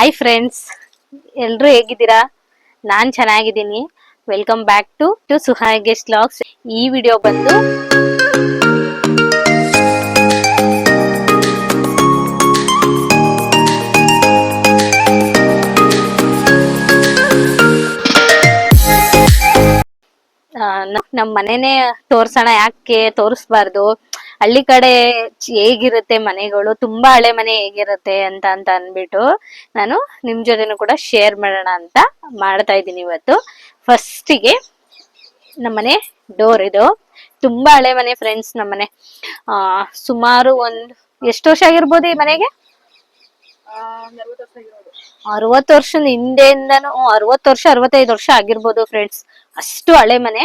Hi friends ಎಲ್ರು ಹೇಗಿದ್ದೀರಾ? ನಾನ್ ಚೆನ್ನಾಗಿದ್ದೀನಿ. Welcome back to to Suhai guest logs ಈ ವಿಡಿಯೋ ಬಂದು ನಮ್ಮ ಮನೇನೆ ನಮ್ ಮನೆನೇ ತೋರ್ಸೋಣ ಯಾಕೆ ತೋರಿಸ್ಬಾರ್ದು? ಹಳ್ಳಿ ಕಡೆ ಹೇಗಿರುತ್ತೆ ಮನೆಗಳು ತುಂಬಾ ಹಳೆ ಮನೆ ಹೇಗಿರುತ್ತೆ ಅಂತ ಅಂತ ಅನ್ಬಿಟ್ಟು ನಾನು ನಿಮ್ ಜೊತೆನೂ ಕೂಡ ಶೇರ್ ಮಾಡೋಣ ಅಂತ ಮಾಡ್ತಾ ಇದ್ದೀನಿ ಇವತ್ತು. ಫಸ್ಟಿಗೆ ನಮ್ಮನೆ ಡೋರ್ ಇದು. ತುಂಬಾ ಹಳೆ ಮನೆ ಫ್ರೆಂಡ್ಸ್ ನಮ್ಮನೆ ಆ ಸುಮಾರು ಒಂದ್ ಎಷ್ಟು ವರ್ಷ ಆಗಿರ್ಬೋದು ಈ ಮನೆಗೆ? ಅರವತ್ತು ವರ್ಷದ ಹಿಂದೆಯಿಂದನು ಅರವತ್ತು ವರ್ಷ ಅರವತ್ತೈದು ವರ್ಷ ಆಗಿರ್ಬೋದು ಫ್ರೆಂಡ್ಸ್ ಅಷ್ಟು ಹಳೆ ಮನೆ.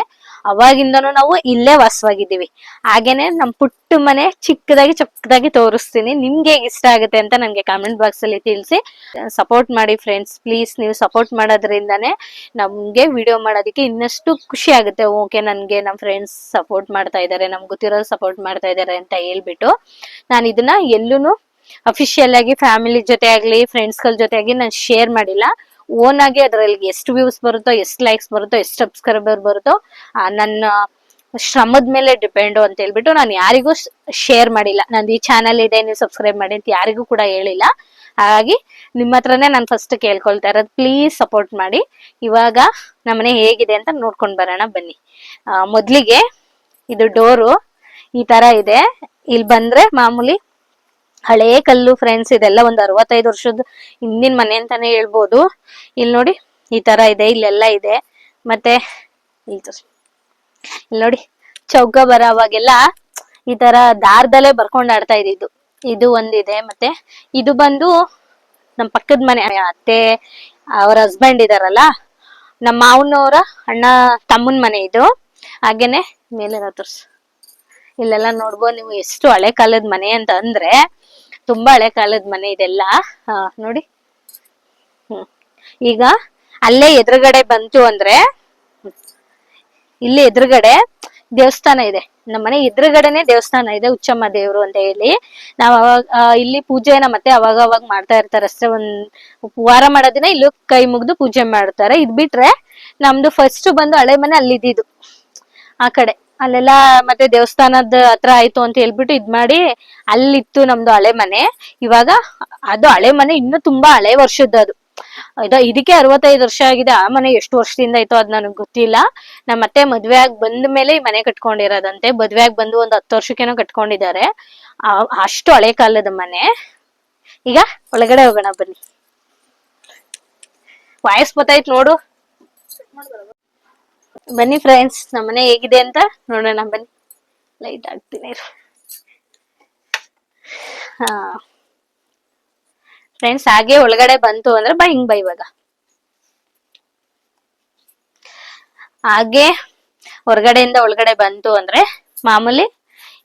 ಅವಾಗಿಂದನು ನಾವು ಇಲ್ಲೇ ವಾಸವಾಗಿದ್ದೀವಿ. ಹಾಗೇನೆ ನಮ್ ಪುಟ್ಟ ಮನೆ ಚಿಕ್ಕದಾಗಿ ಚಿಕ್ಕದಾಗಿ ತೋರಿಸ್ತೀನಿ. ನಿಮ್ಗೆ ಇಷ್ಟ ಆಗುತ್ತೆ ಅಂತ ನನಗೆ ಕಾಮೆಂಟ್ ಬಾಕ್ಸ್ ಅಲ್ಲಿ ತಿಳಿಸಿ. ಸಪೋರ್ಟ್ ಮಾಡಿ ಫ್ರೆಂಡ್ಸ್ ಪ್ಲೀಸ್ ನೀವು ಸಪೋರ್ಟ್ ಮಾಡೋದ್ರಿಂದಾನೇ ನಮ್ಗೆ ವಿಡಿಯೋ ಮಾಡೋದಕ್ಕೆ ಇನ್ನಷ್ಟು ಖುಷಿ ಆಗುತ್ತೆ. ಓಕೆ ನನಗೆ ನಮ್ ಫ್ರೆಂಡ್ಸ್ ಸಪೋರ್ಟ್ ಮಾಡ್ತಾ ಇದ್ದಾರೆ ನಮ್ಗೆ ಗೊತ್ತಿರೋರು ಸಪೋರ್ಟ್ ಮಾಡ್ತಾ ಇದ್ದಾರೆ ಅಂತ ಹೇಳ್ಬಿಟ್ಟು ನಾನು ಇದನ್ನ ಎಲ್ಲೂ ಅಫಿಷಿಯಲ್ ಆಗಿ ಫ್ಯಾಮಿಲಿ ಜೊತೆ ಆಗ್ಲಿ ಫ್ರೆಂಡ್ಸ್ಗಳ ಜೊತೆ ಆಗಲಿ ನಾನು ಶೇರ್ ಮಾಡಿಲ್ಲ. ಓನ್ ಆಗಿ ಅದ್ರಲ್ಲಿ ಎಷ್ಟು ವ್ಯೂಸ್ ಬರುತ್ತೋ, ಎಷ್ಟು ಲೈಕ್ಸ್ ಬರುತ್ತೋ, ಎಷ್ಟು ಸಬ್ಸ್ಕ್ರೈಬರ್ ಬರುತ್ತೋ ನನ್ನ ಶ್ರಮದ ಮೇಲೆ ಡಿಪೆಂಡು ಅಂತ ಹೇಳ್ಬಿಟ್ಟು ನಾನು ಯಾರಿಗೂ ಶೇರ್ ಮಾಡಿಲ್ಲ. ನಂದು ಈ ಚಾನಲ್ ಇದೆ, ನೀವು ಸಬ್ಸ್ಕ್ರೈಬ್ ಮಾಡಿ ಅಂತ ಯಾರಿಗೂ ಕೂಡ ಹೇಳಿಲ್ಲ. ಹಾಗಾಗಿ ನಿಮ್ಮ ಹತ್ರನೇ ನಾನು ಫಸ್ಟ್ ಕೇಳ್ಕೊಳ್ತಾ ಇರೋದು ಪ್ಲೀಸ್ ಸಪೋರ್ಟ್ ಮಾಡಿ. ಇವಾಗ ನಮ್ಮನೆ ಹೇಗಿದೆ ಅಂತ ನೋಡ್ಕೊಂಡ್ ಬರೋಣ, ಬನ್ನಿ. ಮೊದಲಿಗೆ ಇದು ಡೋರು ಈ ತರ ಇದೆ. ಇಲ್ಲಿ ಬಂದ್ರೆ ಮಾಮೂಲಿ ಹಳೇ ಕಲ್ಲು ಫ್ರೆಂಡ್ಸ್ ಇದೆಲ್ಲ ಒಂದ್ ಅರವತ್ತೈದು ವರ್ಷದ ಹಿಂದಿನ ಮನೆ ಅಂತಾನೆ ಹೇಳ್ಬೋದು. ಇಲ್ಲಿ ನೋಡಿ ಈ ತರ ಇದೆ, ಇಲ್ಲೆಲ್ಲ ಇದೆ. ಮತ್ತೆ ಇಲ್ಲಿ ನೋಡಿ ಚೌಕ ಬರ ಅವಾಗೆಲ್ಲ ಈ ತರ ದಾರದಲ್ಲೇ ಬರ್ಕೊಂಡ್ ಆಡ್ತಾ ಇದ್ದಿದ್ದು. ಇದು ಒಂದಿದೆ, ಮತ್ತೆ ಇದು ಬಂದು ನಮ್ ಪಕ್ಕದ ಮನೆ ಅತ್ತೆ, ಅವ್ರ ಹಸ್ಬೆಂಡ್ ಇದಾರಲ್ಲ, ನಮ್ಮ ಮಾವನವರ ಅಣ್ಣ ತಮ್ಮನ್ ಮನೆ ಇದು. ಹಾಗೇನೆ ಮೇಲೆ ತೋರ್ಸು. ಇಲ್ಲೆಲ್ಲ ನೋಡ್ಬೋದು ನೀವು ಎಷ್ಟು ಹಳೆ ಕಾಲದ ಮನೆ ಅಂತ ಅಂದ್ರೆ, ತುಂಬಾ ಹಳೆ ಕಾಲದ ಮನೆ ಇದೆಲ್ಲ. ನೋಡಿ. ಈಗ ಅಲ್ಲೇ ಎದುರುಗಡೆ ಬಂತು ಅಂದ್ರೆ. ಇಲ್ಲಿ ಎದುರುಗಡೆ ದೇವಸ್ಥಾನ ಇದೆ. ನಮ್ಮ ಮನೆ ಎದುರುಗಡೆನೆ ದೇವಸ್ಥಾನ ಇದೆ ಉಚ್ಚಮ್ಮ ದೇವ್ರು ಅಂತ ಹೇಳಿ. ನಾವ್ ಅವಾಗ ಇಲ್ಲಿ ಪೂಜೆನ ಮತ್ತೆ ಅವಾಗ ಅವಾಗ ಮಾಡ್ತಾ ಇರ್ತಾರೆ. ಅಷ್ಟೇ ಒಂದ್ ವಾರ ಮಾಡೋ ದಿನ ಇಲ್ಲೂ ಕೈ ಮುಗ್ದು ಪೂಜೆ ಮಾಡ್ತಾರೆ. ಇದ್ ಬಿಟ್ರೆ ನಮ್ದು ಫಸ್ಟ್ ಬಂದು ಹಳೆ ಮನೆ ಅಲ್ಲಿದ್ದು ಆ ಕಡೆ. ಅಲ್ಲೆಲ್ಲ ಮತ್ತೆ ದೇವಸ್ಥಾನದ ಹತ್ರ ಆಯ್ತು ಅಂತ ಹೇಳ್ಬಿಟ್ಟು ಇದ್ ಮಾಡಿ ಅಲ್ಲಿತ್ತು ನಮ್ದು ಹಳೆ ಮನೆ. ಇವಾಗ ಅದು ಹಳೆ ಮನೆ ಇನ್ನು ತುಂಬಾ ಹಳೆ ವರ್ಷದ್ದು ಅದು. ಇದು ಇದಕ್ಕೆ ಅರವತ್ತೈದು ವರ್ಷ ಆಗಿದೆ. ಆ ಮನೆ ಎಷ್ಟು ವರ್ಷದಿಂದ ಆಯ್ತು ಅದ್ ನನಗೆ ಗೊತ್ತಿಲ್ಲ. ನಮ್ಮ ಮತ್ತೆ ಮದ್ವೆ ಆಗಿ ಬಂದ ಮೇಲೆ ಈ ಮನೆ ಕಟ್ಕೊಂಡಿರೋದಂತೆ. ಮದ್ವೆ ಆಗಿ ಬಂದು ಒಂದ್ ಹತ್ತು ವರ್ಷಕ್ಕೇನೋ ಕಟ್ಕೊಂಡಿದ್ದಾರೆ. ಅಷ್ಟು ಹಳೆ ಕಾಲದ ಮನೆ. ಈಗ ಒಳಗಡೆ ಹೋಗೋಣ ಬನ್ನಿ. ವಾಯ್ಸ್ ಗೊತ್ತಾಯ್ತು ನೋಡು. ಬನ್ನಿ ಫ್ರೆಂಡ್ಸ್ ನಮ್ಮನೆ ಹೇಗಿದೆ ಅಂತ ನೋಡೋಣ, ಬನ್ನಿ. ಲೈಟ್ ಆಗ್ತೀನಿ. ಹಾ. ಫ್ರೆಂಡ್ಸ್ ಹಾಗೆ ಒಳಗಡೆ ಬಂತು ಅಂದ್ರೆ ಬಾ, ಹಿಂಗ್ ಬಾ ಇವಾಗ. ಹಾಗೆ ಹೊರಗಡೆಯಿಂದ ಒಳಗಡೆ ಬಂತು ಅಂದ್ರೆ ಮಾಮೂಲಿ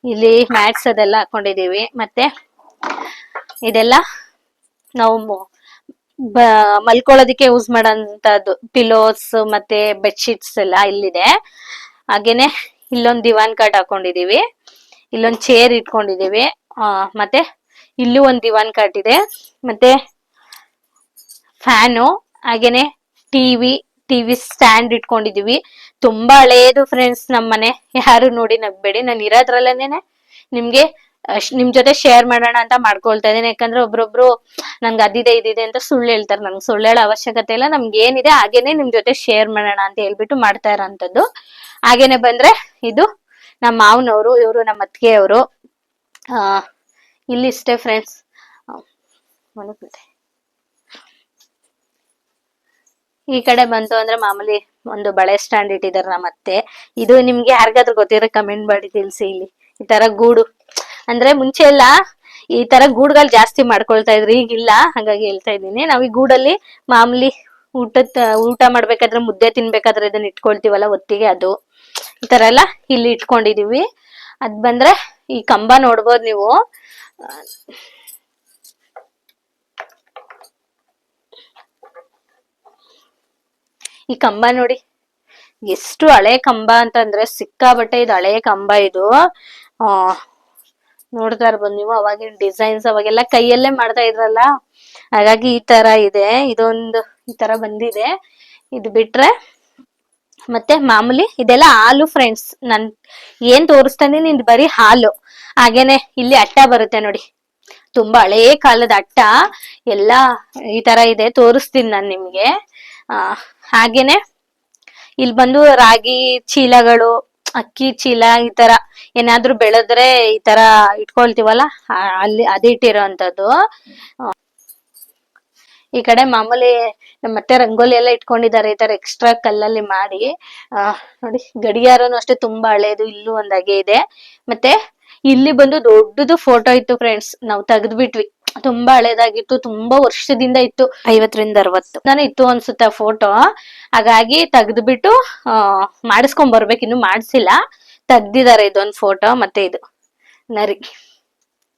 ಇಲ್ಲಿ ಮ್ಯಾಟ್ಸ್ ಅದೆಲ್ಲ ಹಾಕೊಂಡಿದೀವಿ ಮತ್ತೆ ಇದೆಲ್ಲ ನಾವು ಮಲ್ಕೊಳ್ಳೋದಿಕ್ಕೆ ಯೂಸ್ ಮಾಡೋಂಥದ್ದು ಪಿಲೋಸ್ ಮತ್ತೆ ಬೆಡ್ಶೀಟ್ಸ್ ಎಲ್ಲ ಇಲ್ಲಿದೆ. ಹಾಗೇನೆ ಇಲ್ಲೊಂದು ದಿವಾನ್ ಕಾಟ್ ಹಾಕೊಂಡಿದೀವಿ. ಇಲ್ಲೊಂದು ಚೇರ್ ಇಟ್ಕೊಂಡಿದೀವಿ. ಮತ್ತೆ ಇಲ್ಲೂ ಒಂದು ದಿವಾನ್ ಕಾಟ್ ಇದೆ. ಮತ್ತೆ ಫ್ಯಾನು ಹಾಗೇನೆ ಟಿವಿ ಟಿವಿ ಸ್ಟ್ಯಾಂಡ್ ಇಟ್ಕೊಂಡಿದೀವಿ. ತುಂಬಾ ಹಳೇದು ಫ್ರೆಂಡ್ಸ್ ನಮ್ಮನೆ. ಯಾರು ನೋಡಿ ನಗ್ಬೇಡಿ. ನಾನು ಇರೋದ್ರಲ್ಲೇನೆ ನಿಮ್ಗೆ ನಿಮ್ ಜೊತೆ ಶೇರ್ ಮಾಡೋಣ ಅಂತ ಮಾಡ್ಕೊಳ್ತಾ ಇದೀನಿ ಯಾಕಂದ್ರೆ ಒಬ್ರೊಬ್ರು ನನ್ಗೆ ಅದಿದೆ, ಇದಿದೆ ಅಂತ ಸುಳ್ಳು ಹೇಳ್ತಾರೆ. ನಮ್ಗೆ ಸುಳ್ಳು ಹೇಳೋ ಅವಶ್ಯಕತೆ ಇಲ್ಲ. ನಮ್ಗೆ ಏನಿದೆ ಹಾಗೇನೆ ನಿಮ್ ಜೊತೆ ಶೇರ್ ಮಾಡೋಣ ಅಂತ ಹೇಳ್ಬಿಟ್ಟು ಮಾಡ್ತಾ ಇರೋಂಥದ್ದು. ಹಾಗೇನೆ ಬಂದ್ರೆ ಇದು ನಮ್ಮ ಮಾವನವರು, ಇವರು ನಮ್ಮ ಅತ್ತಿಗೆಯವರು, ಆ, ಇಲ್ಲಿ ಇಷ್ಟೇ ಫ್ರೆಂಡ್ಸ್ ಈ ಕಡೆ ಬಂತು ಅಂದ್ರೆ ಮಾಮೂಲಿ ಒಂದು ಬಳೆ ಸ್ಟ್ಯಾಂಡ್ ಇಟ್ಟಿದ್ದಾರೆ ನಮ್ಮ ಅತ್ತೆ. ಇದು ನಿಮ್ಗೆ ಯಾರಿಗಾದ್ರೂ ಗೊತ್ತಿರೋ ಕಮೆಂಟ್ ಮಾಡಿ ತಿಳಿಸಿ ಇಲ್ಲಿ. ಈ ತರ ಗೂಡು. ಅಂದ್ರೆ ಮುಂಚೆ ಎಲ್ಲ ಈ ತರ ಗೂಡುಗಳು ಜಾಸ್ತಿ ಮಾಡ್ಕೊಳ್ತಾ ಇದ್ರು. ಈಗಿಲ್ಲ ಹಾಗಾಗಿ ಹೇಳ್ತಾ ಇದ್ದೀನಿ. ನಾವ್ ಈ ಗೂಡಲ್ಲಿ ಮಾಮೂಲಿ ಊಟದ ಊಟ ಮಾಡ್ಬೇಕಾದ್ರೆ ಮುದ್ದೆ ತಿನ್ಬೇಕಾದ್ರೆ ಇದನ್ನ ಇಟ್ಕೊಳ್ತೀವಲ್ಲ ಒತ್ತಿಗೆ ಅದು. ಈ ತರ ಎಲ್ಲ ಇಲ್ಲಿ ಇಟ್ಕೊಂಡಿದೀವಿ. ಅದ್ ಬಂದ್ರೆ ಈ ಕಂಬ ನೋಡ್ಬೋದು ನೀವು. ಈ ಕಂಬ ನೋಡಿ, ಎಷ್ಟು ಹಳೆ ಕಂಬ ಅಂತಂದ್ರೆ ಸಿಕ್ಕಾಬಟ್ಟೆ ಇದು ಹಳೆ ಕಂಬ ಇದು. ಆ ನೋಡ್ತಾ ಇರ್ಬೋದು ನೀವು, ಅವಾಗಿನ ಡಿಸೈನ್ಸ್ ಅವಾಗೆಲ್ಲ ಕೈಯಲ್ಲೇ ಮಾಡ್ತಾ ಇದ್ರಲ್ಲ? ಹಾಗಾಗಿ ಈ ತರ ಇದೆ. ಇದೊಂದು ಈ ತರ ಬಂದಿದೆ. ಇದು ಬಿಟ್ರೆ ಮತ್ತೆ ಮಾಮೂಲಿ ಇದೆಲ್ಲ ಹಾಲು ಫ್ರೆಂಡ್ಸ್ ನನ್ ಏನ್ ತೋರಿಸ್ತಾನೆ ನಿಂದು ಬರೀ ಹಾಲು. ಹಾಗೇನೆ ಇಲ್ಲಿ ಅಟ್ಟ ಬರುತ್ತೆ ನೋಡಿ. ತುಂಬಾ ಹಳೇ ಕಾಲದ ಅಟ್ಟ. ಎಲ್ಲ ಈ ತರ ಇದೆ. ತೋರಿಸ್ತೀನಿ ನಾನು ನಿಮ್ಗೆ. ಆ, ಹಾಗೇನೆ ಇಲ್ಲಿ ಬಂದು ರಾಗಿ ಚೀಲಗಳು ಅಕ್ಕಿ, ಚೀಲ ಈ ತರ ಏನಾದ್ರೂ ಬೆಳೆದ್ರೆ ಈ ತರ ಇಟ್ಕೊಳ್ತೀವಲ್ಲ? ಅಲ್ಲಿ ಅದಿಟ್ಟಿರೋ ಇಟ್ಟಿರೋಂಥದ್ದು. ಈ ಕಡೆ ಮಾಮೂಲಿ ಮತ್ತೆ ರಂಗೋಲಿ ಎಲ್ಲ ಇಟ್ಕೊಂಡಿದ್ದಾರೆ ಈ ತರ ಎಕ್ಸ್ಟ್ರಾ ಕಲ್ಲಲ್ಲಿ ಮಾಡಿ. ಆ, ನೋಡಿ ಗಡಿಯಾರನು ಅಷ್ಟೇ ತುಂಬಾ ಹಳೇದು, ಇಲ್ಲೂ ಒಂದಾಗೆ ಇದೆ. ಮತ್ತೆ ಇಲ್ಲಿ ಬಂದು ದೊಡ್ಡದು ಫೋಟೋ ಇತ್ತು ಫ್ರೆಂಡ್ಸ್ ನಾವು ತೆಗೆದ್ಬಿಟ್ವಿ. ತುಂಬಾ ಹಳೇದಾಗಿತ್ತು ತುಂಬಾ ವರ್ಷದಿಂದ ಇತ್ತು. ಐವತ್ತರಿಂದ ಅರವತ್ತು. ನಾನು ಇತ್ತು ಅನ್ಸುತ್ತೆ ಫೋಟೋ ಹಾಗಾಗಿ ತೆಗೆದ್ಬಿಟ್ಟು ಆ ಮಾಡಿಸ್ಕೊಂಡ್ ಬರ್ಬೇಕು. ಇನ್ನು ಮಾಡಿಸಿಲ್ಲ. ತೆಗ್ದಿದ್ದಾರೆ ಇದೊಂದು ಫೋಟೋ ಮತ್ತೆ ಇದು. ನರಿ.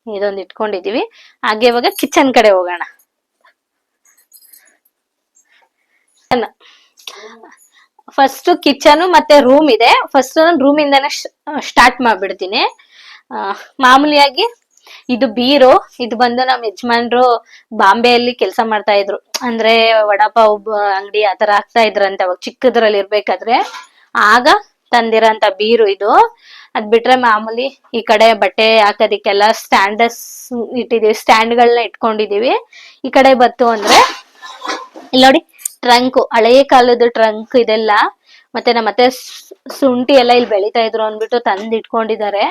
ಇದೊಂದು ಇಟ್ಕೊಂಡಿದೀವಿ. ಹಾಗೆ ಇವಾಗ ಕಿಚನ್ ಕಡೆ ಹೋಗೋಣ. ಫಸ್ಟ್ ಕಿಚನ್ ಮತ್ತೆ ರೂಮ್ ಇದೆ. ಫಸ್ಟ್ ನಾನು ರೂಮ್ ಇಂದಾನೆ ಸ್ಟಾರ್ಟ್ ಮಾಡ್ಬಿಡ್ತೀನಿ. ಮಾಮೂಲಿಯಾಗಿ ಇದು ಬೀರು, ಇದು ಬಂದು ನಮ್ ಯಜಮಾನ್ರು ಬಾಂಬೆಯಲ್ಲಿ ಕೆಲಸ ಮಾಡ್ತಾ ಇದ್ರು. ಅಂದ್ರೆ ವಡಾಪಾವ್ ಅಂಗಡಿ ಆತರ ಹಾಕ್ತಾ ಇದ್ರಂತೆ, ಅವಾಗ ಚಿಕ್ಕದ್ರಲ್ಲಿ ಇರ್ಬೇಕಾದ್ರೆ. ಆಗ ತಂದಿರಂತ ಬೀರು ಇದು. ಅದ್ ಬಿಟ್ರೆ ಮಾಮೂಲಿ ಈ ಕಡೆ ಬಟ್ಟೆ ಹಾಕೋದಿಕ್ಕೆಲ್ಲ ಸ್ಟ್ಯಾಂಡಸ್ ಇಟ್ಟಿದೀವಿ ಸ್ಟ್ಯಾಂಡ್ಗಳನ್ನ ಇಟ್ಕೊಂಡಿದೀವಿ. ಈ ಕಡೆ ಬತ್ತು ಅಂದ್ರೆ ಇಲ್ಲಿ ನೋಡಿ ಟ್ರಂಕ್ ಹಳೆಯ ಕಾಲದ ಟ್ರಂಕ್ ಇದೆಲ್ಲ. ಮತ್ತೆ ನಮ್ಮ ಮತ್ತೆ ಸುಂಟಿ ಶುಂಠಿ ಎಲ್ಲ ಇಲ್ಲಿ ಬೆಳಿತಾ ಇದ್ರು ಅಂದ್ಬಿಟ್ಟು ತಂದ್ ಇಟ್ಕೊಂಡಿದ್ದಾರೆ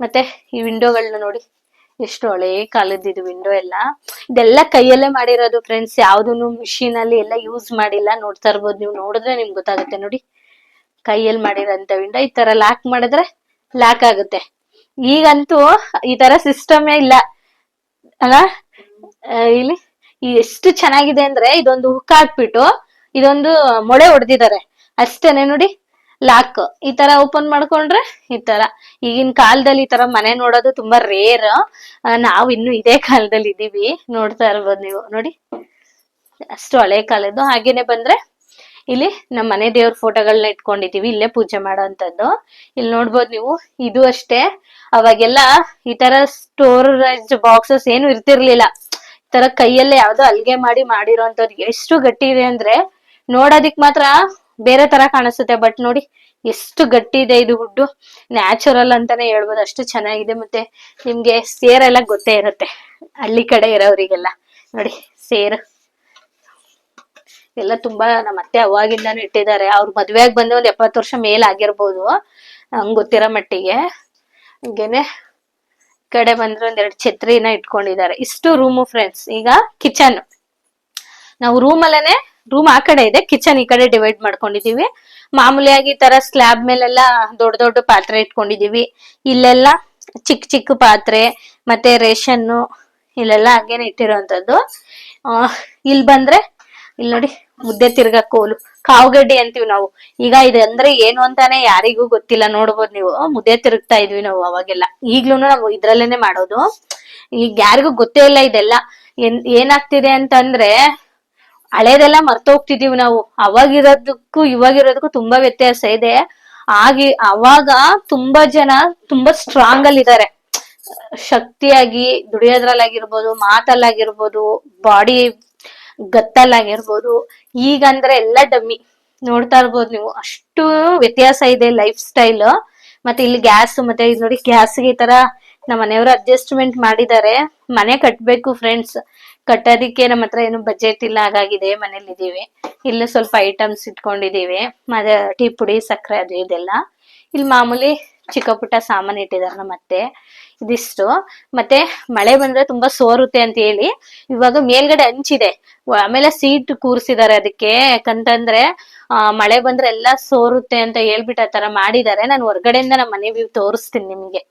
ಮತ್ತೆ ಈ ವಿಂಡೋಗಳನ್ನ ನೋಡಿ. ಎಷ್ಟು ಹಳೆ ಕಾಲದ ವಿಂಡೋ ಎಲ್ಲ. ಇದೆಲ್ಲ ಕೈಯಲ್ಲೇ ಮಾಡಿರೋದು ಫ್ರೆಂಡ್ಸ್ ಯಾವ್ದನ್ನು ಮಿಷಿನ್ ಅಲ್ಲಿ ಎಲ್ಲ ಯೂಸ್ ಮಾಡಿಲ್ಲ, ನೋಡ್ತಾ ಇರ್ಬೋದು. ನೀವು ನೋಡಿದ್ರೆ ನಿಮ್ಗೆ ಗೊತ್ತಾಗುತ್ತೆ ನೋಡಿ. ಕೈಯಲ್ಲಿ ಮಾಡಿರೋಂಥ ವಿಂಡೋ ಈ ತರ ಲಾಕ್ ಮಾಡಿದ್ರೆ ಲಾಕ್ ಆಗುತ್ತೆ. ಈಗಂತೂ ಈ ತರ ಸಿಸ್ಟಮೇ ಇಲ್ಲ. ಅಲ್ಲ? ಇಲ್ಲಿ ಎಷ್ಟು ಚೆನ್ನಾಗಿದೆ ಅಂದ್ರೆ ಇದೊಂದು ಹುಕ್ ಹಾಕ್ಬಿಟ್ಟು ಇದೊಂದು ಮೊಳೆ ಹೊಡೆದಿದ್ದಾರೆ. ಅಷ್ಟೇನೆ ನೋಡಿ. ಲಾಕ್ ಈ ತರ ಓಪನ್ ಮಾಡ್ಕೊಂಡ್ರೆ ಈ ತರ. ಈಗಿನ ಕಾಲದಲ್ಲಿ ಈ ತರ ಮನೆ ನೋಡೋದು ತುಂಬಾ ರೇರ್ ನಾವು ಇನ್ನು ಇದೇ ಕಾಲದಲ್ಲಿ ಇದೀವಿ. ನೋಡ್ತಾ ಇರ್ಬೋದು ನೀವು. ನೋಡಿ. ಅಷ್ಟು ಹಳೆ ಕಾಲದ್ದು. ಹಾಗೇನೆ ಬಂದ್ರೆ ಇಲ್ಲಿ ನಮ್ಮ ಮನೆ ದೇವ್ರ ಫೋಟೋಗಳನ್ನ ಇಟ್ಕೊಂಡಿದೀವಿ. ಇಲ್ಲೇ ಪೂಜೆ ಮಾಡೋಂಥದ್ದು. ಇಲ್ಲಿ ನೋಡ್ಬೋದು ನೀವು. ಇದು ಅಷ್ಟೇ. ಅವಾಗೆಲ್ಲ ಈ ತರ ಸ್ಟೋರೇಜ್ ಬಾಕ್ಸಸ್ ಏನು ಇರ್ತಿರ್ಲಿಲ್ಲ. ಈ ತರ ಕೈಯಲ್ಲೇ ಯಾವ್ದೋ ಅಲ್ಗೆ ಮಾಡಿ ಮಾಡಿರೋಂಥದ್ದು ಎಷ್ಟು ಗಟ್ಟಿ ಇದೆ ಅಂದ್ರೆ ನೋಡೋದಿಕ್ ಮಾತ್ರ ಬೇರೆ ತರ ಕಾಣಿಸುತ್ತೆ ಬಟ್ ನೋಡಿ ಎಷ್ಟು ಗಟ್ಟಿ ಇದೆ ಇದು ಹುಡ್ಡು ನ್ಯಾಚುರಲ್ ಅಂತಾನೆ ಹೇಳ್ಬೋದು, ಅಷ್ಟು ಚೆನ್ನಾಗಿದೆ. ಮತ್ತೆ ನಿಮ್ಗೆ ಸೇರೆಲ್ಲ ಗೊತ್ತೇ ಇರುತ್ತೆ, ಹಳ್ಳಿ ಕಡೆ ಇರೋರಿಗೆಲ್ಲ ನೋಡಿ, ಸೇರು. ಎಲ್ಲ ತುಂಬಾ ನಮ್ಮ ಅತ್ತೆ ಅವಾಗಿಂದಾನು ಇಟ್ಟಿದ್ದಾರೆ. ಅವ್ರ ಮದ್ವೆಯಾಗಿ ಬಂದು ಒಂದ್ ಎಪ್ಪತ್ತು ವರ್ಷ ಮೇಲೆ ಆಗಿರ್ಬೋದು, ಹಂಗ್ ಗೊತ್ತಿರೋ ಮಟ್ಟಿಗೆ. ಹಂಗೇನೆ ಕಡೆ ಬಂದ್ರೆ ಒಂದೆರಡು ಛತ್ರಿನ ಇಟ್ಕೊಂಡಿದ್ದಾರೆ. ಇಷ್ಟು ರೂಮು ಫ್ರೆಂಡ್ಸ್ ಈಗ ಕಿಚನ್ ನಾವು ರೂಮ್ ಅಲ್ಲೇನೆ ರೂಮ್ ಆ ಕಡೆ ಇದೆ ಕಿಚನ್ ಈ ಕಡೆ ಡಿವೈಡ್ ಮಾಡ್ಕೊಂಡಿದೀವಿ. ಮಾಮೂಲಿಯಾಗಿ ತರ ಸ್ಲ್ಯಾಬ್ ಮೇಲೆಲ್ಲ ದೊಡ್ಡ ದೊಡ್ಡ ಪಾತ್ರೆ ಇಟ್ಕೊಂಡಿದೀವಿ. ಇಲ್ಲೆಲ್ಲ ಚಿಕ್ಕ ಚಿಕ್ಕ ಪಾತ್ರೆ, ಮತ್ತೆ ರೇಷನ್ನು ಇಲ್ಲೆಲ್ಲ ಹಾಗೇನೆ ಇಟ್ಟಿರೋಂಥದ್ದು ಇಲ್ಲಿ ಬಂದ್ರೆ ಇಲ್ಲಿ ನೋಡಿ, ಮುದ್ದೆ ತಿರ್ಗ ಕೋಲು. ಕಾವುಗಡ್ಡಿ ಅಂತೀವಿ ನಾವು. ಈಗ ಇದಂದ್ರೆ ಏನು ಅಂತಾನೆ ಯಾರಿಗೂ ಗೊತ್ತಿಲ್ಲ, ನೋಡ್ಬೋದು ನೀವು. ಮುದ್ದೆ ತಿರುಗ್ತಾ ಇದ್ವಿ ನಾವು ಅವಾಗೆಲ್ಲ. ಈಗ್ಲೂ ನಾವು ಇದ್ರಲ್ಲೇನೆ ಮಾಡೋದು. ಈಗ ಯಾರಿಗೂ ಗೊತ್ತೇ ಇಲ್ಲ ಇದೆಲ್ಲ. ಏನ್, ಏನಾಗ್ತಿದೆ ಅಂತಂದ್ರೆ ಹಳೇದೆಲ್ಲ ಮರ್ತೋಗ್ತಿದೀವಿ ನಾವು. ಅವಾಗಿರೋದಕ್ಕೂ ಇವಾಗಿರೋದಕ್ಕೂ ತುಂಬಾ ವ್ಯತ್ಯಾಸ ಇದೆ. ಆಗಿ ಅವಾಗ ತುಂಬಾ ಜನ ತುಂಬಾ ಸ್ಟ್ರಾಂಗ್ ಅಲ್ಲಿ ಇದಾರೆ. ಶಕ್ತಿಯಾಗಿ ದುಡಿಯೋದ್ರಲ್ಲಾಗಿರ್ಬೋದು, ಮಾತಲ್ಲಾಗಿರ್ಬೋದು ಬಾಡಿ ಗತ್ತಲ್ಲಾಗಿರ್ಬೋದು. ಈಗಂದ್ರೆ ಎಲ್ಲ ಡಮ್ಮಿ. ನೋಡ್ತಾ ಇರ್ಬೋದು ನೀವು. ಅಷ್ಟು ವ್ಯತ್ಯಾಸ ಇದೆ ಲೈಫ್ ಸ್ಟೈಲ್ ಮತ್ತೆ ಇಲ್ಲಿ ಗ್ಯಾಸ್ ಮತ್ತೆ ಇಲ್ಲಿ ನೋಡಿ ಗ್ಯಾಸ್ಗೆ ಈ ತರ ನಮ್ಮ ಮನೆಯವರು ಅಡ್ಜಸ್ಟ್ಮೆಂಟ್ ಮಾಡಿದ್ದಾರೆ. ಮನೆ ಕಟ್ಬೇಕು ಫ್ರೆಂಡ್ಸ್ ಕಟ್ಟೋದಿಕ್ಕೆ ನಮ್ಮ ಹತ್ರ ಏನು ಬಜೆಟ್ ಇಲ್ಲ, ಹಾಗಾಗಿದೆ, ಮನೇಲಿ ಇದೀವಿ. ಇಲ್ಲಿ ಸ್ವಲ್ಪ ಐಟಮ್ಸ್ ಇಟ್ಕೊಂಡಿದೀವಿ. ಮತ್ತೆ ಟೀ ಪುಡಿ, ಸಕ್ಕರೆ, ಅದು ಇದೆಲ್ಲ. ಇಲ್ಲಿ ಮಾಮೂಲಿ ಚಿಕ್ಕ ಪುಟ್ಟ ಸಾಮಾನು ಇಟ್ಟಿದ್ದಾರೆ ನಮ್ಮ ಅತ್ತೆ. ಇದಿಷ್ಟು. ಮತ್ತೆ ಮಳೆ ಬಂದ್ರೆ ತುಂಬಾ ಸೋರುತ್ತೆ ಅಂತ ಹೇಳಿ ಇವಾಗ ಮೇಲ್ಗಡೆ ಹಂಚಿದೆ. ಆಮೇಲೆ ಸೀಟ್ ಕೂರ್ಸಿದ್ದಾರೆ ಅದಕ್ಕೆ. ಯಾಕಂತಂದ್ರೆ, ಆ, ಮಳೆ ಬಂದ್ರೆ ಎಲ್ಲಾ ಸೋರುತ್ತೆ ಅಂತ ಹೇಳ್ಬಿಟ್ಟು ತರ ಮಾಡಿದ್ದಾರೆ ನಾನು ಹೊರಗಡೆಯಿಂದ ನಮ್ಮ ಮನೆ ವ್ಯೂ ತೋರಿಸ್ತೀನಿ ನಿಮ್ಗೆ.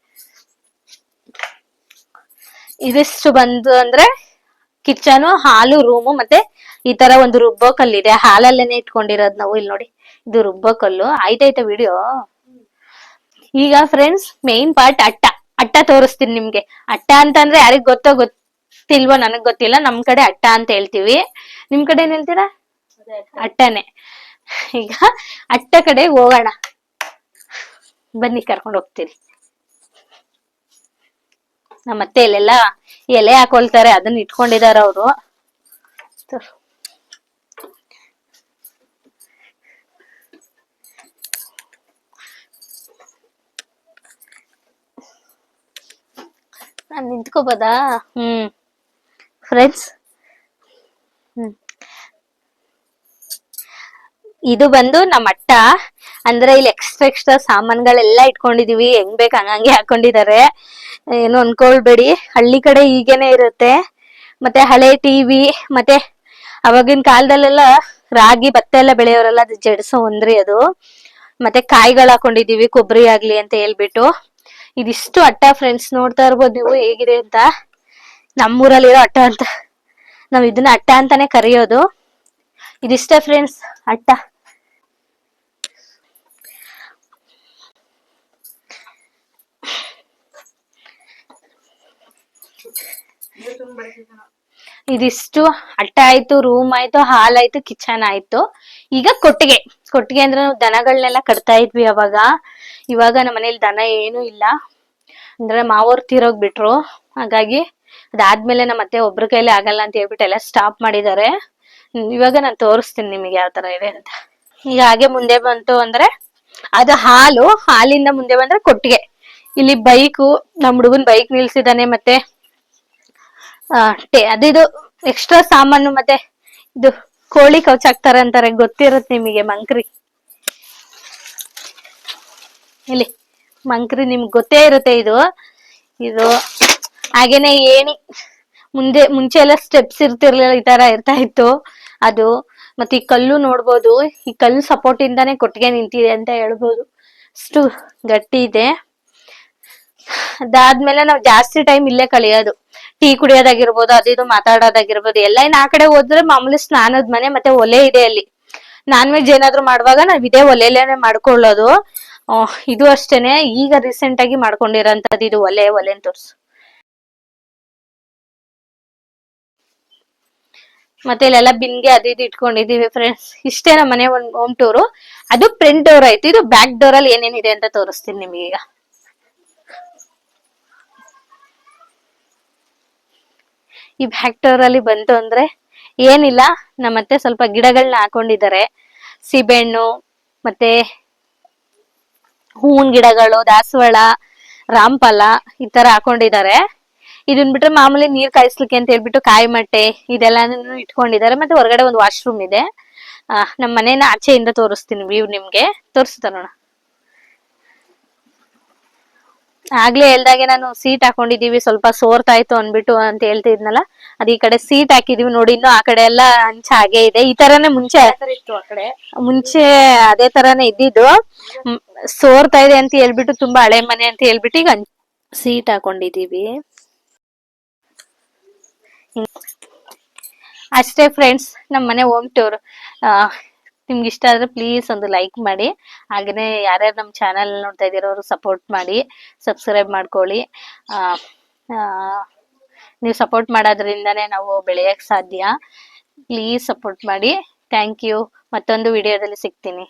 ಇದಿಷ್ಟು ಬಂದು ಅಂದ್ರೆ ಕಿಚನು, ಹಾಲು, ರೂಮು ಮತ್ತೆ ಈ ತರ ಒಂದು ರುಬ್ಬೋ ಕಲ್ಲಿದೆ. ಹಾಲಲ್ಲೇನೆ ಇಟ್ಕೊಂಡಿರೋದ್ ನಾವು ಇಲ್ಲಿ ನೋಡಿ. ಇದು ರುಬ್ಬೋ ಕಲ್ಲು. ಆಯ್ತಾಯ್ತಾ ವಿಡಿಯೋ ಈಗ ಫ್ರೆಂಡ್ಸ್ ಮೇನ್ ಪಾರ್ಟ್ ಅಟ್ಟ. ಅಟ್ಟ ತೋರಿಸ್ತೀನಿ ನಿಮ್ಗೆ. ಅಟ್ಟ ಅಂತಂದ್ರೆ ಯಾರಿಗ್ ಗೊತ್ತೋ ಗೊತ್ತಿಲ್ವೋ ನನಗ್ ಗೊತ್ತಿಲ್ಲ. ನಮ್ ಕಡೆ ಅಟ್ಟ ಅಂತ ಹೇಳ್ತೀವಿ. ನಿಮ್ ಕಡೆ ಏನ್ ಹೇಳ್ತೀರಾ? ಅಟ್ಟನೆ. ಈಗ ಅಟ್ಟ ಕಡೆ ಹೋಗೋಣ. ಬನ್ನಿ ಕರ್ಕೊಂಡು ಹೋಗ್ತೀನಿ ನಮ್ಮ ಅತ್ತೆ ಇಲ್ಲೆಲ್ಲ ಎಲೆ ಹಾಕೊಳ್ತಾರೆ ಅದನ್ನ ಇಟ್ಕೊಂಡಿದಾರ ಅವರು. ನಾನ್ ನಿಂತ್ಕೋಬೋದಾ? ಹ್ಮ್. ಫ್ರೆಂಡ್ಸ್ ಇದು ಬಂದು ನಮ್ಮ ಅಟ್ಟ ಅಂದ್ರೆ ಇಲ್ಲಿ ಎಕ್ಸ್ಟ್ರಾ ಎಕ್ಸ್ಟ್ರಾ ಸಾಮಾನ್ಗಳೆಲ್ಲ ಇಟ್ಕೊಂಡಿದೀವಿ. ಹೆಂಗ್ ಬೇಕು ಹಂಗಂಗೆ ಹಾಕೊಂಡಿದ್ದಾರೆ. ಏನು ಅನ್ಕೊಳ್ಬೇಡಿ. ಹಳ್ಳಿ ಕಡೆ ಈಗೇನೆ ಇರುತ್ತೆ. ಮತ್ತೆ ಹಳೆ ಟಿವಿ ಮತ್ತೆ ಅವಾಗಿನ ಕಾಲದಲ್ಲೆಲ್ಲ ರಾಗಿ ಭತ್ತ ಎಲ್ಲ ಬೆಳೆಯೋರೆಲ್ಲ ಅದು ಜಡ್ಸೋ ಒಂದ್ರಿ ಅದು. ಮತ್ತೆ ಕಾಯಿಗಳು ಹಾಕೊಂಡಿದೀವಿ, ಕೊಬ್ಬರಿ ಆಗ್ಲಿ ಅಂತ ಹೇಳ್ಬಿಟ್ಟು. ಇದಿಷ್ಟು ಅಟ್ಟ ಫ್ರೆಂಡ್ಸ್ ನೋಡ್ತಾ ಇರ್ಬೋದು ನೀವು ಹೇಗಿದೆ ಅಂತ. ನಮ್ಮೂರಲ್ಲಿರೋ ಅಟ್ಟ ಅಂತ. ನಾವ್ ಇದನ್ನ ಅಟ್ಟ ಅಂತಾನೆ ಕರೆಯೋದು. ಇದಿಷ್ಟೇ ಫ್ರೆಂಡ್ಸ್ ಅಟ್ಟ. ಇದಿಷ್ಟು ಅಟ್ಟ ಆಯ್ತು ರೂಮ್ ಆಯ್ತು ಹಾಲ್ ಆಯ್ತು ಕಿಚನ್ ಆಯ್ತು. ಈಗ ಕೊಟ್ಟಿಗೆ. ಕೊಟ್ಟಿಗೆ ಅಂದ್ರೆ ನಾವು ದನಗಳನ್ನೆಲ್ಲ ಕಟ್ತಾ ಇದ್ವಿ ಅವಾಗ. ಇವಾಗ ನಮ್ಮ ಮನೇಲಿ ದನ ಏನು ಇಲ್ಲ. ಅಂದ್ರೆ ಮಾವೋರ್ ತೀರೋಗ್ ಬಿಟ್ರು ಹಾಗಾಗಿ ಅದಾದ್ಮೇಲೆ ನಮ್ಮ ಮತ್ತೆ ಒಬ್ರ ಕೈಲಿ ಆಗಲ್ಲ ಅಂತ ಹೇಳ್ಬಿಟ್ಟು ಎಲ್ಲ ಸ್ಟಾಪ್ ಮಾಡಿದ್ದಾರೆ. ಇವಾಗ ನಾನು ತೋರಿಸ್ತೀನಿ ನಿಮಗೆ ಯಾವ ತರ ಇದೆ ಅಂತ. ಈಗ ಹಾಗೆ ಮುಂದೆ ಬಂತು ಅಂದ್ರೆ ಅದು ಹಾಲು, ಹಾಲಿಂದ ಮುಂದೆ ಬಂದ್ರೆ ಕೊಟ್ಟಿಗೆ. ಇಲ್ಲಿ ಬೈಕು ನಮ್ ಹುಡುಗನ್ ಬೈಕ್ ನಿಲ್ಸಿದಾನೆ ಮತ್ತೆ ಅದಿದು ಎಕ್ಸ್ಟ್ರಾ ಸಾಮಾನು ಮತ್ತೆ ಇದು ಕೋಳಿ ಕೌಚ್ ಹಾಕ್ತಾರೆ ಅಂತಾರೆ. ಗೊತ್ತಿರುತ್ತೆ ನಿಮಗೆ ಮಂಕ್ರಿ. ಇಲ್ಲಿ ಮಂಕ್ರಿ ನಿಮ್ಗೆ ಗೊತ್ತೇ ಇರುತ್ತೆ ಇದು. ಇದು ಹಾಗೇನೆ ಏಣಿ ಮುಂದೆ ಮುಂಚೆ ಎಲ್ಲ ಸ್ಟೆಪ್ಸ್ ಇರ್ತಿರ್ಲಿಲ್ಲ ಈ ತರ ಇರ್ತಾ ಇತ್ತು. ಅದು ಮತ್ತೆ ಈ ಕಲ್ಲು ನೋಡ್ಬೋದು. ಈ ಕಲ್ಲು ಸಪೋರ್ಟ್ ಇಂದಾನೆ ಕೊಟ್ಟಿಗೆ ನಿಂತಿದೆ ಅಂತ ಹೇಳ್ಬೋದು. ಅಷ್ಟು ಗಟ್ಟಿ ಇದೆ. ಅದಾದ್ಮೇಲೆ ನಾವು ಜಾಸ್ತಿ ಟೈಮ್ ಇಲ್ಲೇ ಕಳಿಯೋದು. ಟೀ ಕುಡಿಯೋದಾಗಿರ್ಬೋದು, ಅದು ಇದು ಮಾತಾಡೋದಾಗಿರ್ಬೋದು, ಎಲ್ಲ ಇನ್ ಆ ಕಡೆ ಹೋದ್ರೆ ಮಾಮೂಲಿ ಸ್ನಾನದ ಮನೆ ಮತ್ತೆ ಒಲೆ ಇದೆ ಅಲ್ಲಿ. ನಾನ್ ವೆಜ್ ಏನಾದ್ರು ಮಾಡುವಾಗ ನಾವ್ ಇದೇ ಒಲೆಲೇನೆ ಮಾಡ್ಕೊಳ್ಳೋದು. ಇದು ಅಷ್ಟೇನೆ. ಈಗ ರೀಸೆಂಟ್ ಆಗಿ ಮಾಡ್ಕೊಂಡಿರೋಂಥದ್ದು ಇದು ಒಲೆ, ಒಲೆನ್ ತೋರ್ಸು. ಮತ್ತೆ ಇಲ್ಲೆಲ್ಲ ಬಿನ್ಗೆ ಅದು ಇದು ಇಟ್ಕೊಂಡಿದೀವಿ ಫ್ರೆಂಡ್ಸ್ ಇಷ್ಟೇ ನಮ್ಮ ಮನೆ ಒಂದ್ ಹೋಮ್ ಟೂರು ಅದು ಫ್ರಂಟ್ ಡೋರ್ ಆಯ್ತು. ಇದು ಬ್ಯಾಕ್ ಡೋರ್ ಅಲ್ಲಿ ಏನೇನಿದೆ ಅಂತ ತೋರಿಸ್ತೀನಿ ನಿಮಗೆ ಈಗ ಈ ಬ್ಯಾಕ್ ಅಲ್ಲಿ ಬಂತು ಅಂದ್ರೆ ಏನಿಲ್ಲ ನಮ್ಮತ್ತೆ ಸ್ವಲ್ಪ ಗಿಡಗಳನ್ನ ಹಾಕೊಂಡಿದ್ದಾರೆ. ಸೀಬೆಹಣ್ಣು ಮತ್ತೆ ಹೂವಿನ ಗಿಡಗಳು ದಾಸವಾಳ ರಾಮಫಲ ಈ ತರ ಹಾಕೊಂಡಿದ್ದಾರೆ. ಇದನ್ ಬಿಟ್ರೆ ಮಾಮೂಲಿ ನೀರ್ ಕಾಯಿಸ್ಲಿಕ್ಕೆ ಅಂತ ಹೇಳ್ಬಿಟ್ಟು ಕಾಯಿ ಮಟ್ಟೆ ಇದೆಲ್ಲಾನು ಇಟ್ಕೊಂಡಿದ್ದಾರೆ. ಮತ್ತೆ ಹೊರಗಡೆ ಒಂದು ವಾಶ್ರೂಮ್ ಇದೆ. ಆ, ನಮ್ ಮನೇನ ಆಚೆಯಿಂದ ತೋರಿಸ್ತೀನಿ ವ್ಯೂ ನಿಮ್ಗೆ. ತೋರಿಸ್ತಾ ನೋಡ ಆಗ್ಲೇ ಹೇಳ್ದಾಗೆ ನಾನು ಸೀಟ್ ಹಾಕೊಂಡಿದೀವಿ ಸ್ವಲ್ಪ ಸೋರ್ತಾಯ್ತು ಅನ್ಬಿಟ್ಟು ಅಂತ ಹೇಳ್ತಿದ್ನಲ್ಲ ಅದ್ ಈ ಕಡೆ ಸೀಟ್ ಹಾಕಿದೀವಿ ನೋಡಿ ಇನ್ನು ಆ ಕಡೆ ಎಲ್ಲ ಹಂಚ ಹಾಗೆ ಇದೆ. ಈ ತರಾನೇ ಮುಂಚೆ ಇತ್ತು ಆ ಕಡೆ. ಮುಂಚೆ ಅದೇ ತರಾನೇ ಇದ್ದಿದ್ದು. ಸೋರ್ತಾ ಇದೆ ಅಂತ ಹೇಳ್ಬಿಟ್ಟು ತುಂಬಾ ಹಳೆ ಮನೆ ಅಂತ ಹೇಳ್ಬಿಟ್ಟು ಈಗ ಸೀಟ್ ಹಾಕೊಂಡಿದೀವಿ ಅಷ್ಟೇ ಫ್ರೆಂಡ್ಸ್ ನಮ್ಮ ಮನೆ ಹೋಮ್ ಟೂರ್ ನಿಮ್ಗೆ ಇಷ್ಟ ಆದ್ರೆ ಪ್ಲೀಸ್ ಒಂದು ಲೈಕ್ ಮಾಡಿ. ಹಾಗೇನೆ ಯಾರ್ಯಾರು ನಮ್ಮ ಚಾನಲ್ ನೋಡ್ತಾ ಇದ್ದೀರೋ ಅವರು ಸಪೋರ್ಟ್ ಮಾಡಿ ಸಬ್ಸ್ಕ್ರೈಬ್ ಮಾಡ್ಕೊಳ್ಳಿ. ನೀವು ಸಪೋರ್ಟ್ ಮಾಡೋದ್ರಿಂದನೇ ನಾವು ಬೆಳೆಯಕ್ಕೆ ಸಾಧ್ಯ. ಪ್ಲೀಸ್ ಸಪೋರ್ಟ್ ಮಾಡಿ. ಥ್ಯಾಂಕ್ ಯು ಮತ್ತೊಂದು ವಿಡಿಯೋದಲ್ಲಿ ಸಿಗ್ತೀನಿ.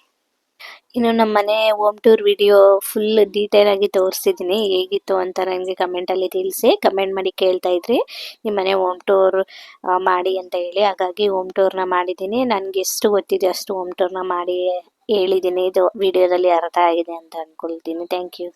ಇನ್ನು ನಮ್ಮ ಮನೆ home tour video full detail ಆಗಿ ತೋರಿಸಿದ್ದೀನಿ ಹೇಗಿತ್ತು ಅಂತ ನನಗೆ ಕಮೆಂಟಲ್ಲಿ ತಿಳಿಸಿ. ಕಮೆಂಟ್ ಮಾಡಿ ಕೇಳ್ತಾ ಇದ್ರಿ. ನಿಮ್ಮ ಮನೆ ಹೋಮ್ ಟೂರ್ ಮಾಡಿ ಅಂತ ಹೇಳಿ. ಹಾಗಾಗಿ ಹೋಮ್ ಟೂರ್ನ ಮಾಡಿದ್ದೀನಿ ನನಗೆ ಎಷ್ಟು ಗೊತ್ತಿದೆ ಅಷ್ಟು ಹೋಮ್ ಟೂರ್ನ ಮಾಡಿ ಹೇಳಿದ್ದೀನಿ ಇದು ವಿಡಿಯೋದಲ್ಲಿ ಅರ್ಥ ಆಗಿದೆ ಅಂತ ಅಂದ್ಕೊಳ್ತೀನಿ ಥ್ಯಾಂಕ್ ಯು